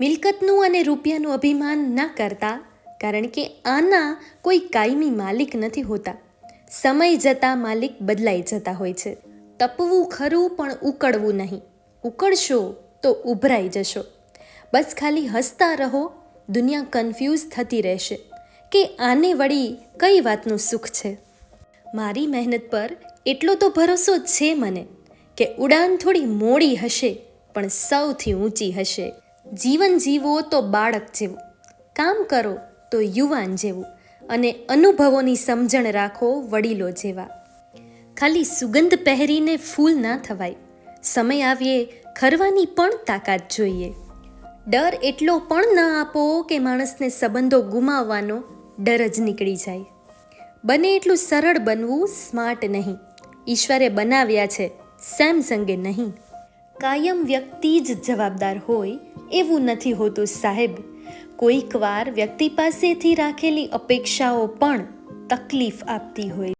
મિલકતનું અને રૂપિયાનું અભિમાન ના કરતા, કારણ કે આના કોઈ કાયમી માલિક નથી હોતા. સમય જતાં માલિક બદલાઈ જતા હોય છે. તપવું ખરું પણ ઉકળવું નહીં. ઉકળશો તો ઉભરાઈ જશો. બસ ખાલી હસતા રહો, દુનિયા કન્ફ્યુઝ થતી રહેશે. કે આને વળી કઈ વાતનું સુખ છે? મારી મહેનત પર એટલો તો ભરોસો છે મને, કે ઉડાન થોડી મોડી હશે, પણ સૌથી ઊંચી હશે. જીવન જીવો તો બાળક જેવું, કામ કરો તો યુવાન જેવું અને અનુભવોની સમજણ રાખો વડીલો જેવા. ખાલી સુગંધ પહેરીને ફૂલ ના થવાય, સમય આવીએ ખરવાની પણ તાકાત જોઈએ. ડર એટલો પણ ના આપો કે માણસને સંબંધો ગુમાવવાનો ડર જ નીકળી જાય. બને એટલું સરળ બનવું સ્માર્ટ નહીં. ઈશ્વરે બનાવ્યા છે સેમસંગે નહીં. કાયમ વ્યક્તિ જ જવાબદાર હોય એવું નથી હોતું સાહેબ. કોઈક વાર વ્યક્તિ પાસેથી રાખેલી અપેક્ષાઓ પણ તકલીફ આપતી હોય.